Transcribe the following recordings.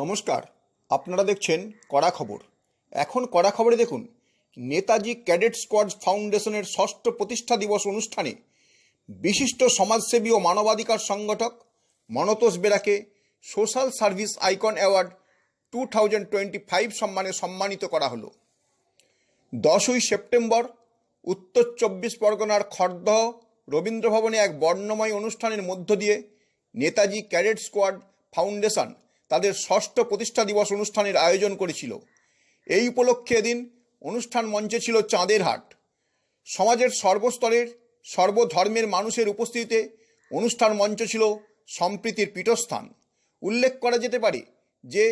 নমস্কার। আপনারা দেখছেন কড়া খবর। এখন কড়া খবরে দেখুন, নেতাজি ক্যাডেট স্কোয়াড ফাউন্ডেশনের ষষ্ঠ প্রতিষ্ঠা দিবস অনুষ্ঠানে বিশিষ্ট সমাজসেবী ও মানবাধিকার সংগঠক Manatosh বেরাকে social service icon award two thousand twenty five সম্মানে সম্মানিত করা হলো। দশই সেপ্টেম্বর, উত্তর চব্বিশ পরগনার খড়দহ রবীন্দ্রভবনে এক বর্ণময় অনুষ্ঠানের মধ্য দিয়ে নেতাজি ক্যাডেট স্কোয়াড ফাউন্ডেশন তাদের ষষ্ঠ প্রতিষ্ঠা দিবস অনুষ্ঠানের আয়োজন করেছিল। এই উপলক্ষে এদিন অনুষ্ঠান মঞ্চে ছিল চাঁদের হাট। সমাজের সর্বস্তরের, সর্বধর্মের মানুষের উপস্থিতিতে অনুষ্ঠান মঞ্চ ছিল সম্প্রীতির পীঠস্থান। উল্লেখ করা যেতে পারে যে,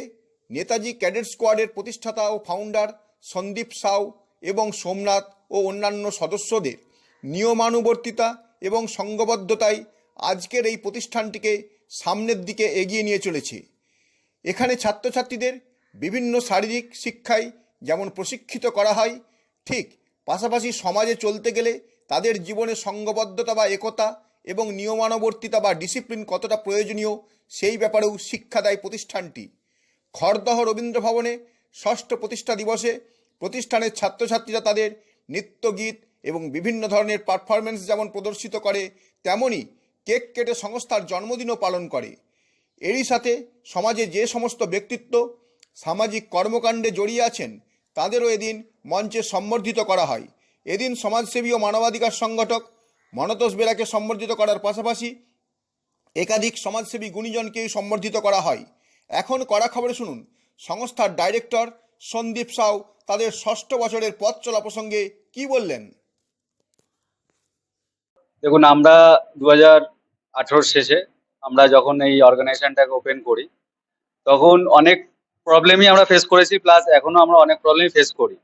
নেতাজি ক্যাডেট স্কোয়াডের প্রতিষ্ঠাতা ও ফাউন্ডার সন্দীপ সাউ এবং সোমনাথ ও অন্যান্য সদস্যদের নিয়মানুবর্তিতা এবং সঙ্গবদ্ধতাই আজকের এই প্রতিষ্ঠানটিকে সামনের দিকে এগিয়ে নিয়ে চলেছে। এখানে ছাত্রছাত্রীদের বিভিন্ন শারীরিক শিক্ষায় যেমন প্রশিক্ষিত করা হয়, ঠিক পাশাপাশি সমাজে চলতে গেলে তাদের জীবনে সঙ্গবদ্ধতা বা একতা এবং নিয়মানুবর্তিতা বা ডিসিপ্লিন কতটা প্রয়োজনীয় সেই ব্যাপারেও শিক্ষা দেয় প্রতিষ্ঠানটি। খড়দহ রবীন্দ্র ভবনে ষষ্ঠ প্রতিষ্ঠা দিবসে প্রতিষ্ঠানের ছাত্রছাত্রীরা তাদের নৃত্য, গীত এবং বিভিন্ন ধরনের পারফরমেন্স যেমন প্রদর্শিত করে তেমনই কেক কেটে সংস্থার জন্মদিনও পালন করে। এরই সাথে সমাজে যে সমস্ত ব্যক্তিত্ব সামাজিক কর্মকাণ্ডে জড়িয়ে আছেন, তাদেরও এদিন মঞ্চে সম্বর্ধিত করা হয়। এদিন সমাজসেবী ও মানবাধিকার সংগঠক মনতোষ বেরাকে সম্বর্ধিত করার পাশাপাশি একাধিক সমাজসেবী গুণীজনকেই সম্বর্ধিত করা হয়। এখন কড়া খবরে শুনুন, সংস্থার ডাইরেক্টর সন্দীপ সাউ তাদের ষষ্ঠ বছরের পথ চলা প্রসঙ্গে কি বললেন? দেখুন, আমরা দু শেষে আমরা যখন এই অর্গানাইজেশনটাকে ওপেন করি, তখন অনেক প্রবলেমই আমরা ফেস করেছি প্লাস এখনও আমরা অনেক প্রবলেম ফেস করি।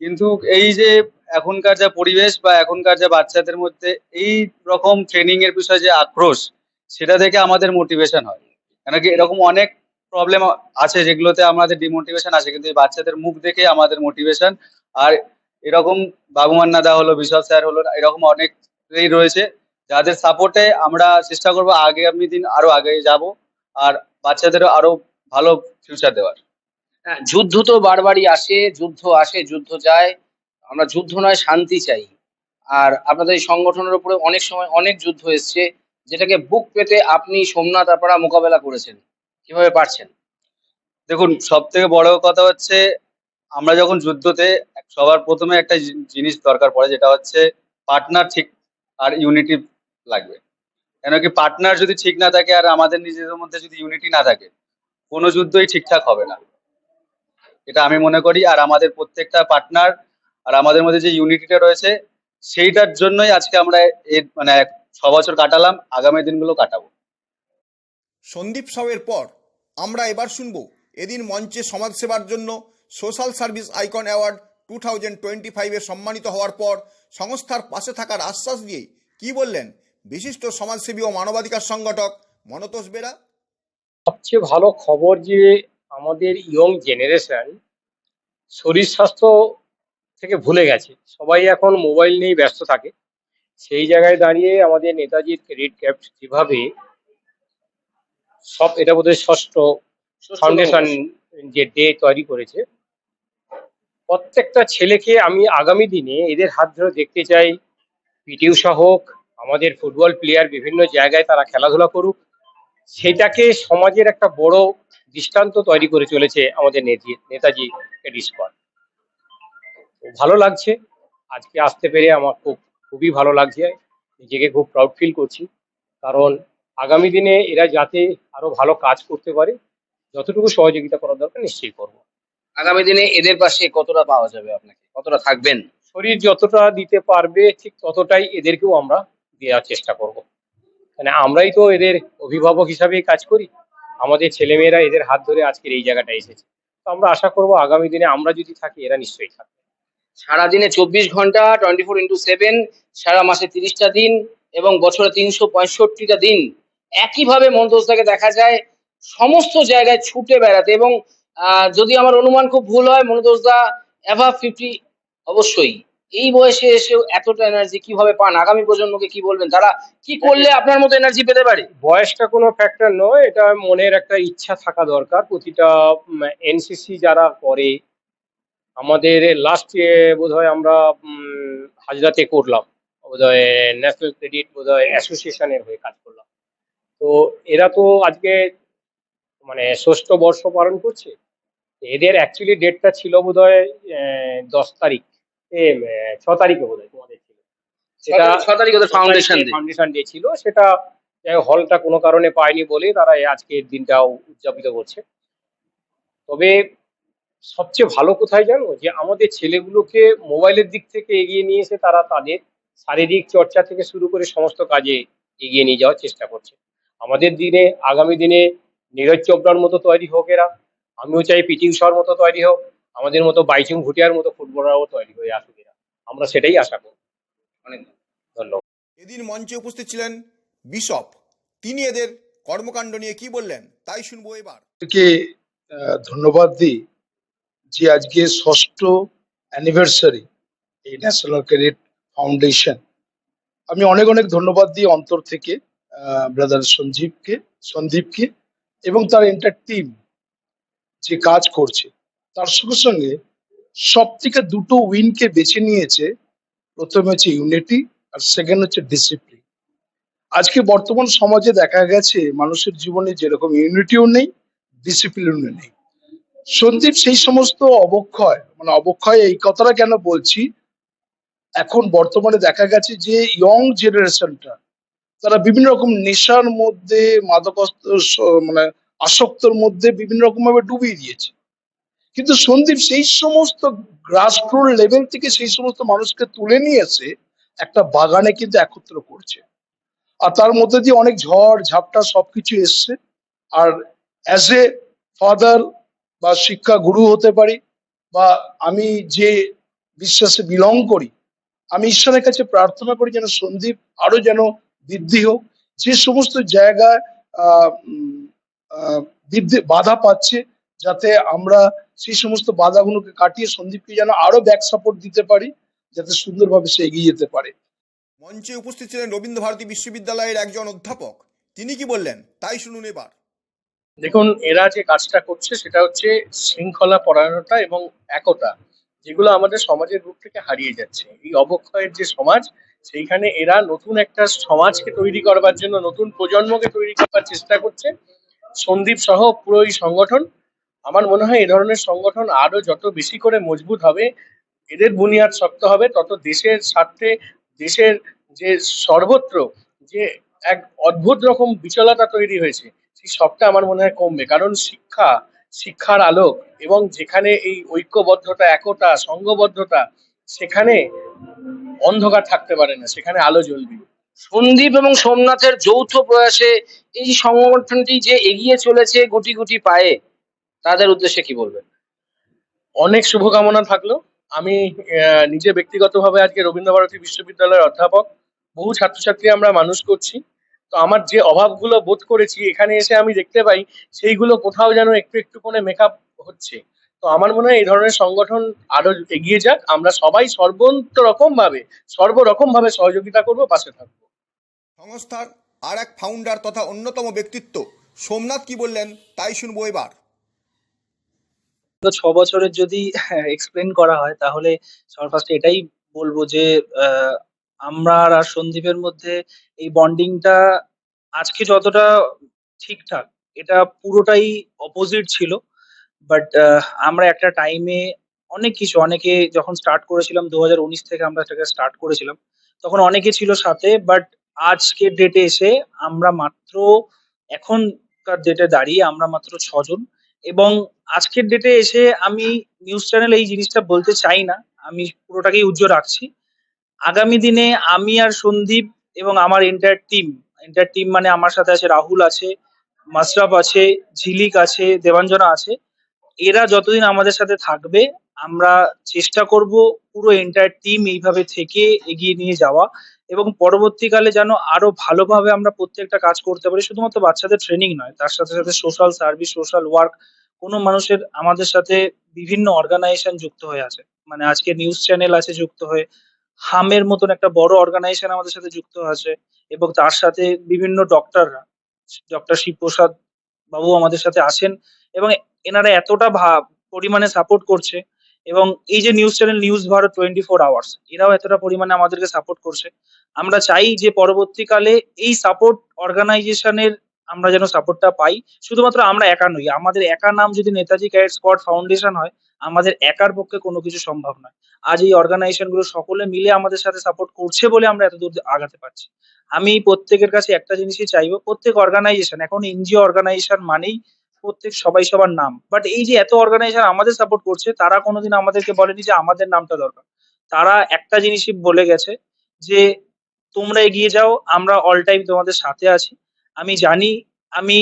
কিন্তু এই যে এখনকার যা পরিবেশ বা এখনকার যা বাচ্চাদের মধ্যে এই রকম ট্রেনিং এর বিষয়ে যে আক্রোশ, সেটা থেকে আমাদের মোটিভেশন হয়। কেন কি এরকম অনেক প্রবলেম আছে যেগুলোতে আমাদের ডিমোটিভেশন আছে কিন্তু এই বাচ্চাদের মুখ দেখে আমাদের মোটিভেশন আর এরকম বাবুমান নাদা হলো, বিশাল স্যার হলো, এরকম অনেকেই রয়েছে। যাদের সাপোর্টে আমরা চেষ্টা করব আগামী দিন আরও আগে যাব আর বাচ্চাদেরও আরও ভালো ফিউচার দেওয়ার। হ্যাঁ যুদ্ধ তো বারবারই আসে যুদ্ধ আসে যুদ্ধ যায়। আমরা যুদ্ধ নয় শান্তি চাই। আর আপনাদের এই সংগঠনের উপরে অনেক সময় অনেক যুদ্ধ এসছে যেটাকে বুক পেতে আপনি সোমনাথ আপনারা মোকাবেলা করেছেন। কীভাবে পারছেন? দেখুন সব থেকে বড় কথা হচ্ছে আমরা যখন যুদ্ধতে সবার প্রথমে একটা জিনিস দরকার পড়ে যেটা হচ্ছে পার্টনার ঠিক আর ইউনিটি লাগবে। কেন কি পার্টনার যদি ঠিক না থাকে আর আমাদের নিজেদের মধ্যে যদি ইউনিটি না থাকে, কোনো যুদ্ধই ঠিকঠাক হবে না। এটা আমি মনে করি। আর আমাদের প্রত্যেকটা পার্টনার আর আমাদের মধ্যে যে ইউনিটিটা রয়েছে, সেইটার জন্যই আজকে আমরা এর মানে ছ বছর কাটালাম, আগামী দিনগুলো কাটাবো। সন্দীপ সাউয়ের পর আমরা এবার শুনব এদিন মঞ্চে সমাজসেবার জন্য social service icon award two thousand twenty ফাইভে সম্মানিত হওয়ার পর সংস্থার পাশে থাকার আশ্বাস দিয়ে কি বললেন বিশিষ্ট সমাজসেবী ও মানবাধিকার সংগঠক মনতোষ বেরা। সবচেয়ে ভালো খবর যে আমাদের ইয়ং জেনারেশন শরীর স্বাস্থ্য থেকে ভুলে গেছে। সবাই এখন মোবাইল নিয়ে ব্যস্ত থাকে। সেই জায়গায় দাঁড়িয়ে আমাদের নেতাজির ক্রেডিট ক্যাম্প যেভাবে সব এটা বোধহয় ষষ্ঠ ফাউন্ডেশন যে ডে তৈরি করেছে। প্রত্যেকটা ছেলেকে আমি আগামী দিনে এদের হাত ধরে দেখতে চাই। পিটি উষা হোক আমাদের ফুটবল প্লেয়ার বিভিন্ন জায়গায় তারা খেলাধুলা করুক সেটাকে সমাজের একটা বড় দৃষ্টান্ত তৈরি করে চলেছে আমাদের নেতি- নেতাজি স্কোয়াড ভালো লাগছে আজকে আসতে পেরে আমার খুব খুবই ভালো লাগছে নিজেকে খুব প্রাউড ফিল করছি কারণ আগামী দিনে এরা যাতে আরও ভালো কাজ করতে পারে যতটুকু সহযোগিতা করার দরকার নিশ্চয়ই করব। আগামী দিনে এদের পাশে কতটা পাওয়া যাবে আপনাকে? কতটা থাকবেন? শরীর যতটা দিতে পারবে ঠিক ততটাই এদেরকেও আমরা দেওয়ার চেষ্টা করব। মানে আমরাই তো এদের অভিভাবক হিসাবেই কাজ করি। আমাদের ছেলেমেয়েরা এদের হাত ধরে আজকের এই জায়গাটা এসেছে। তো আমরা আশা করব আগামী দিনে আমরা যদি থাকি, এরা নিশ্চয়ই থাকবে। সারাদিনে চব্বিশ ঘণ্টা টোয়েন্টি ফোর ইন্টু সেভেন, সারা মাসে তিরিশটা দিন এবং বছরে তিনশো পঁয়ষট্টিটা দিন। একইভাবে মন্তোজদাকে দেখা যায়, সমস্ত জায়গায় ছুটে বেড়াতে এবং যদি আমার অনুমান খুব ভুল হয় মনোজদা অ্যাভাব ফিফটি অবশ্যই। এই বয়সে এসেও এতটা এনার্জি কীভাবে পান? আগামী প্রজন্মকে কি বলবেন? তারা কি করলে আপনার মতো এনার্জি পেতে পারে? বয়সটা কোনো ফ্যাক্টর নয়, এটা মনের একটা ইচ্ছা থাকা দরকার। প্রতিটা এনসিসি যারা করে, আমাদের লাস্ট বোধহয় আমরা হাজরাতে করলাম। বোধহয় ন্যাশনাল ক্রেডিট বোধহয় অ্যাসোসিয়েশনের হয়ে কাজ করলাম। তো এরা তো আজকে মানে ষষ্ঠ বর্ষ পালন করছে। এদের অ্যাকচুয়ালি ডেটটা ছিল বোধহয় দশ তারিখ। ছ তারিখে বোধহয় তোমাদের ছিল। সেটা ছ তারিখ ওদের ফাউন্ডেশন ফাউন্ডেশন ডে ছিল। সেটা হলটা কোনো কারণে পায়নি বলে তারা আজকের দিনটা উদযাপিত করছে। তবে সবচেয়ে ভালো কোথায় জানো? যে আমাদের ছেলেগুলোকে মোবাইলের দিক থেকে এগিয়ে নিয়ে এসে তারা তাদের শারীরিক চর্চা থেকে শুরু করে সমস্ত কাজে এগিয়ে নিয়ে যাওয়ার চেষ্টা করছে। আমাদের দিনে আগামী দিনে নীরজ চোপড়ার মতো তৈরি হোক এরা। আমিও চাই পিটি উষার মতো তৈরি হোক। আমাদের মতো বাইচুং ভুটিয়ার মতো ফুটবলারও তৈরি হয়ে আসুক এরা। আমরা সেটাই আশা করি। অনেক ধন্যবাদ। এদিন মঞ্চে উপস্থিত ছিলেন বিশপ। তিনি এদের কর্মকাণ্ড নিয়ে কি বললেন তাই শুনব এবার। ধন্যবাদ দিই যে আজকে ষষ্ঠ অ্যানিভার্সারি এই ন্যাশনাল ক্রেডিট ফাউন্ডেশন আমি অনেক অনেক ধন্যবাদ দিই অন্তর থেকে ব্রাদার সঞ্জীবকে সন্দীপকে এবং তার এন্টার টিম যে কাজ করছে। তার সঙ্গে সঙ্গে সব থেকে দুটো উইনকে বেছে নিয়েছে, প্রথমে হচ্ছে ইউনিটি আর সেকেন্ড হচ্ছে ডিসিপ্লিন আজকে বর্তমান সমাজে দেখা গেছে মানুষের জীবনে যেরকম ইউনিটিও নেই ডিসিপ্লিনও নেই। সন্দীপ, সেই সমস্ত অবক্ষয় মানে অবক্ষয় এই কথাটা কেন বলছি? এখন বর্তমানে দেখা গেছে যে ইয়ং জেনারেশনটা তারা বিভিন্ন রকম নেশার মধ্যে, মাদকাস্ত মানে আসক্তর মধ্যে বিভিন্ন রকম ভাবে ডুবিয়ে দিয়েছে। কিন্তু সন্দীপ সেই সমস্ত গ্রাসরুট লেভেল থেকে সেই সমস্ত মানুষকে তুলে নিয়ে এসে একটা বাগানে কিন্তু একত্র করছে। আর তার মধ্যে দিয়ে অনেক ঝড়, ঝাপটা সবকিছু এসছে। আর অ্যাজ এ ফাদার বা শিক্ষা গুরু হতে পারি বা আমি যে বিশ্বাসে বিলং করি, আমি ঈশ্বরের কাছে প্রার্থনা করি যেন সন্দীপ আরও যেন বৃদ্ধি হোক। যে সমস্ত জায়গায় বাধা পাচ্ছে যাতে আমরা সেই সমস্ত বাধাগুলোকে কাটিয়ে সন্দীপকে যেন আরও ব্যাক সাপোর্ট দিতে পারি যাতে সুন্দরভাবে সে এগিয়ে যেতে পারে। মঞ্চে উপস্থিত ছিলেন রবীন্দ্র ভারতী বিশ্ববিদ্যালয়ের একজন অধ্যাপক। তিনি কি বললেন? তাই শুনুন এবার। দেখুন এরা যে কাজটা করছে সেটা হচ্ছে শৃঙ্খলা পরায়ণতা এবং একতা যেগুলো আমাদের সমাজের রূপ থেকে হারিয়ে যাচ্ছে। এই অবক্ষয়ের যে সমাজ সেইখানে এরা নতুন একটা সমাজকে তৈরি করবার জন্য নতুন প্রজন্মকে তৈরি করবার চেষ্টা করছে। সন্দীপ সহ পুরো এই সংগঠন আমার মনে হয় এই ধরনের সংগঠন আরও যত বেশি করে মজবুত হবে, এদের বুনিয়াদ শক্ত হবে, তত দেশের স্বার্থে, দেশের যে সর্বত্র যে এক অদ্ভুত রকম বিচলতা তৈরি হয়েছে, সেই সবটা আমার মনে হয় কমবে। কারণ শিক্ষা, শিক্ষার আলোক এবং যেখানে এই ঐক্যবদ্ধতা, একতা সংঘবদ্ধতা সেখানে অন্ধকার থাকতে পারে না, সেখানে আলো জ্বলবে। সন্দীপ এবং সোমনাথের যৌথ প্রয়াসে এই সংগঠনটি যে এগিয়ে চলেছে গুটি গুটি পায়ে তাদের উদ্দেশ্যে কি বলবেন? অনেক শুভকামনা থাকল। আমি নিজে ব্যক্তিগতভাবে আজকে রবীন্দ্রভারতী বিশ্ববিদ্যালয়ের অধ্যাপক। বহু ছাত্রছাত্রী আমরা মানুষ করছি। তো আমার যে অভাবগুলো বোধ করেছি, এখানে এসে আমি দেখতে পাই, সেইগুলো কোথাও যেন একটু একটু করে মেকআপ হচ্ছে। তো আমার মনে হয় এই ধরনের সংগঠন আরও এগিয়ে যাক। আমরা সবাই সর্বন্ত রকম ভাবে সর্বরকম ভাবে সহযোগিতা করব, পাশে থাকব। সংস্থার আর এক ফাউন্ডার তথা অন্যতম ব্যক্তিত্ব সোমনাথ কি বললেন, তাই শুনব এবার। তো ছ বছরের যদি এক্সপ্লেন করা হয়, তাহলে সবার ফার্স্টে এটাই বলব যে আমরা আর আর সন্দীপের মধ্যে এই বন্ডিংটা আজকে যতটা ঠিকঠাক, এটা পুরোটাই অপোজিট ছিল। বাট আমরা একটা টাইমে অনেক কিছু, অনেকে যখন স্টার্ট করেছিলাম দু হাজার উনিশ থেকে আমরা এটাকে স্টার্ট করেছিলাম, তখন অনেকে ছিল সাথে বাট আজকের ডেটে এসে আমরা মাত্র, এখনকার ডেটে দাঁড়িয়ে আমরা মাত্র ছজন। এবং আজকের ডেটে এসে আমি নিউজ চ্যানেল এই জিনিসটা বলতে চাই না। আমি পুরোটাকেই উজ্জ্বল রাখছি। আগামী দিনে আমি আর সন্দীপ এবং আমার এন্টায়ার টিম এন্টায়ার টিম মানে আমার সাথে আছে রাহুল আছে মাসরাফ আছে, ঝিলিক আছে, দেবাঞ্জনা আছে, এরা যতদিন আমাদের সাথে থাকবে, আমরা চেষ্টা করব পুরো এন্টায়ার টিম এইভাবে থেকে এগিয়ে নিয়ে যাওয়া। এবং পরবর্তীকালে যেন আরও ভালোভাবে আমরা প্রত্যেকটা কাজ করতে পারি। শুধুমাত্র বাচ্চাদের ট্রেনিং নয়, তার সাথে সাথে সোশ্যাল সার্ভিস সোশ্যাল ওয়ার্ক কোনো মানুষের আমাদের সাথে বিভিন্ন অর্গানাইজেশন যুক্ত হয়ে আছে। মানে আজকে নিউজ চ্যানেল আছে যুক্ত হয়ে, হামের মতন একটা বড় অর্গানাইজেশন আমাদের সাথে যুক্ত আছে এবং তার সাথে বিভিন্ন ডক্টররা ডক্টর শিবপ্রসাদ বাবু আমাদের সাথে আছেন এবং এনারা এতটা পরিমাণে সাপোর্ট করছে এবং এই যে news channel news Bharat twenty four hours এরাও এতটা পরিমাণে আমাদেরকে সাপোর্ট করছে। আমরা চাই যে পরবর্তীকালে এই সাপোর্ট অর্গানাইজেশনের আমরা যেন সাপোর্টটা পাই। শুধুমাত্র আমরা একা নই, আমাদের একা নাম যদি নেতাজি ক্যাডেট স্কোয়াড ফাউন্ডেশন হয়, আমাদের একার পক্ষে কোনো কিছু সম্ভব নয়। আজ এই অর্গানাইজেশনগুলো সকলে মিলে আমাদের সাথে সাপোর্ট করছে বলে আমরা এত দূর আগাতে পারছি। আমি প্রত্যেকের কাছে একটা জিনিসই চাইব, প্রত্যেক অর্গানাইজেশন এখন এনজিও অর্গানাইজেশন মানেই প্রত্যেক সবাই সবার নাম। বাট এই যে এত অর্গানাইজেশন আমাদের সাপোর্ট করছে, তারা কোনোদিন আমাদেরকে বলেনি যে আমাদের নামটা দরকার। তারা একটা জিনিসই বলে গেছে যে, তোমরা এগিয়ে যাও, আমরা অল টাইম তোমাদের সাথে আছি। আমি জানি, আমি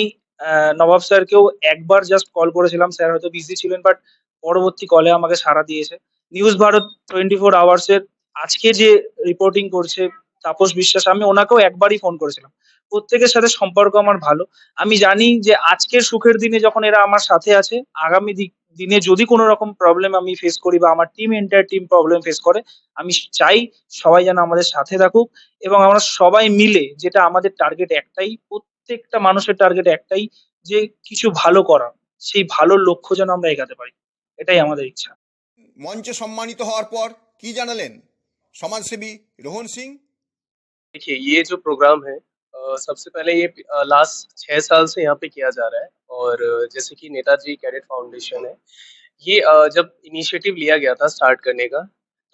নবাব স্যারকেও একবার জাস্ট কল করেছিলাম। স্যার হয়তো বিজি ছিলেন বাট পরবর্তী কলে আমাকে সাড়া দিয়েছে। News Bharat twenty four hours এর আজকে যে রিপোর্টিং করছে, তাপস বিশ্বাস, আমি ওনাকেও একবারই ফোন করেছিলাম। প্রত্যেকের সাথে সম্পর্ক আমার ভালো আমি জানি যে আজকের সুখের দিনে যখন এরা আমার সাথে আছে আগামী দি- দিনে যদি কোনো রকম প্রবলেম আমি ফেস করি বা আমার team entire team problem face করে আমি চাই সবাই যেন আমাদের সাথে থাকুক এবং আমরা সবাই মিলে যেটা আমাদের টার্গেট একটাই প্রত্যেকটা মানুষের টার্গেট একটাই যে কিছু ভালো করা সেই ভালো লক্ষ্য যেন আমরা এগাতে পারি এটাই আমাদের ইচ্ছা মঞ্চে সম্মানিত হওয়ার পর কি জানালেন সমাজসেবী রোহন সিং देखिए ये जो प्रोग्राम है अ, सबसे पहले ये लास्ट छह साल से यहाँ पे किया जा रहा है और जैसे कि नेताजी कैडेट फाउंडेशन है। ये जब इनिशिएटिव लिया गया था स्टार्ट करने का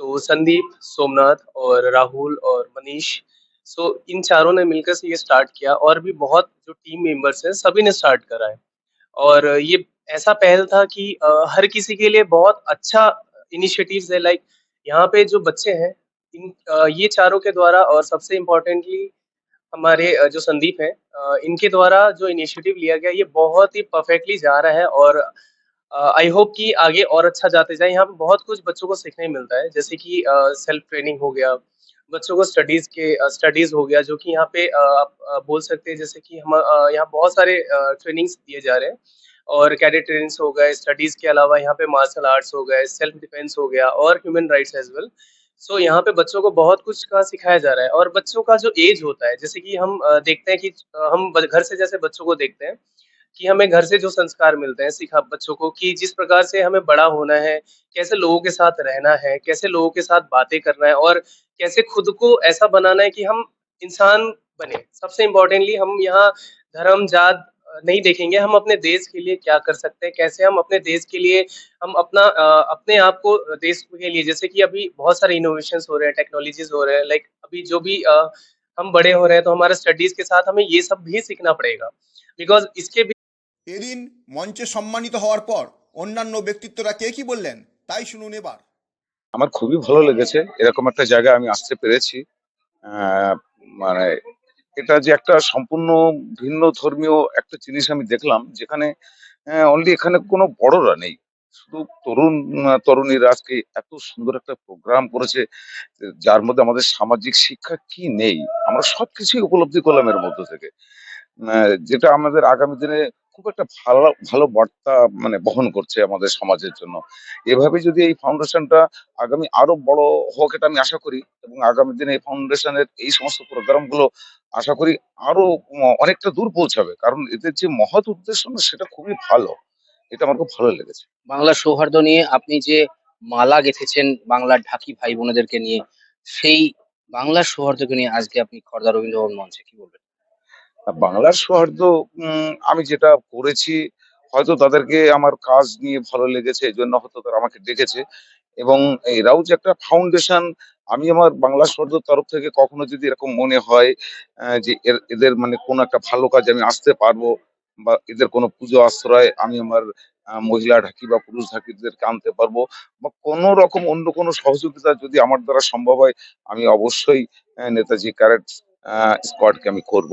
तो संदीप, सोमनाथ और राहुल और मनीष सो इन चारों ने मिलकर से ये स्टार्ट किया और भी बहुत जो टीम मेंबर्स हैं, सभी ने स्टार्ट करा है। और ये ऐसा पहल था कि हर किसी के लिए बहुत अच्छा इनिशिएटिव्स है। लाइक यहाँ पे जो बच्चे हैं, इन ये चारों के द्वारा और सबसे इम्पोर्टेंटली हमारे जो संदीप हैं इनके द्वारा जो इनिशिएटिव लिया गया, ये बहुत ही परफेक्टली जा रहा है और आई होप कि आगे और अच्छा जाते जाए। यहाँ पे बहुत कुछ बच्चों को सीखने मिलता है, जैसे कि सेल्फ ट्रेनिंग हो गया, बच्चों को स्टडीज़ के स्टडीज़ हो गया, जो कि यहाँ पे आप बोल सकते हैं जैसे कि हम यहाँ बहुत सारे ट्रेनिंग्स दिए जा रहे हैं और कैडेट ट्रेनिंग्स हो गए स्टडीज़ के अलावा यहाँ पे मार्शल आर्ट्स हो गए सेल्फ डिफेंस हो गया और human rights as well so so, यहाँ पे बच्चों को बहुत कुछ का सिखाया जा रहा है और बच्चों का जो एज होता है जैसे कि हम देखते हैं कि हम घर से जैसे बच्चों को देखते हैं कि हमें घर से जो संस्कार मिलते हैं सिखा बच्चों को कि जिस प्रकार से हमें बड़ा होना है कैसे लोगों के साथ रहना है कैसे लोगों के साथ बातें करना है और कैसे खुद को ऐसा बनाना है कि हम इंसान बने। सबसे इम्पोर्टेंटली हम यहाँ धर्म जात नहीं देखेंगे हम अपने देश के लिए क्या कर सकते हैं कैसे हम अपने देश के लिए हम अपना अ, अपने आप को देश के लिए जैसे कि अभी बहुत सारे इनोवेशंस हो रहे हैं टेक्नोलॉजीज हो रहे हैं लाइक अभी जो भी अ, हम बड़े हो रहे हैं तो हमारे स्टडीज के साथ हमें ये सब भी सीखना पड़ेगा बिकॉज इसके भी এদিন মঞ্চে সম্মানিত হওয়ার পর অন্যান্য ব্যক্তিত্বরা কে কি বললেন তাই শুনুন এবার আমার খুবই ভালো লেগেছে এরকম একটা জায়গায় আমি আসতে পেরেছি আহ, মানে এটা যে একটা সম্পূর্ণ ভিন্ন ধর্মীয় একটা জিনিস আমি দেখলাম, যেখানে অনলি এখানে কোনো বড়রা নেই। শুধু তরুণ তরুণীর তরুণীরা আজকে এত সুন্দর একটা প্রোগ্রাম করেছে, যার মধ্যে আমাদের সামাজিক শিক্ষা কি নেই? আমরা সবকিছুই উপলব্ধি করলাম এর মধ্যে থেকে। যেটা আমাদের আগামী দিনে খুব একটা ভালো ভালো বার্তা মানে বহন করছে আমাদের সমাজের জন্য। এভাবে যদি এই ফাউন্ডেশনটা আগামী আরও বড় হোক এটা আমি আশা করি এবং আগামী দিনে এই ফাউন্ডেশনের এই সমস্ত প্রোগ্রামগুলো আশা করি আরও অনেকটা দূর পৌঁছাবে। কারণ এদের যে মহৎ উদ্দেশ্য সেটা খুবই ভালো। এটা আমার খুব ভালো লেগেছে। বাংলা সৌহার্দ্য নিয়ে আপনি যে মালা গেঁথেছেন বাংলার ঢাকি ভাই বোনেদেরকে নিয়ে, সেই বাংলার সৌহার্দ্যকে নিয়ে আজকে আপনি খর্দা রবীন্দ্রভবন মঞ্চে কি বলবেন? বাংলার সৌহার্দ্য আমি যেটা করেছি, হয়তো তাদেরকে আমার কাজ নিয়ে ভালো লেগেছে এই জন্য হয়তো তারা আমাকে ডেকেছে। এবং এরাও যে একটা ফাউন্ডেশন আমি আমার বাংলা সৌহার্দ্যর তরফ থেকে কখনো যদি এরকম মনে হয় যে এদের মানে কোনো একটা ভালো কাজ আমি আসতে পারব, বা এদের কোনো পুজো আশ্রয় আমি আমার মহিলা ঢাকি বা পুরুষ ঢাকিদেরকে আনতে পারব, বা কোনো রকম অন্য কোনো সহযোগিতা যদি আমার দ্বারা সম্ভব হয়, আমি অবশ্যই নেতাজি ক্যারেট স্কোয়াডকে আমি করব।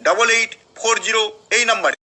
double eight four zero এই নাম্বারে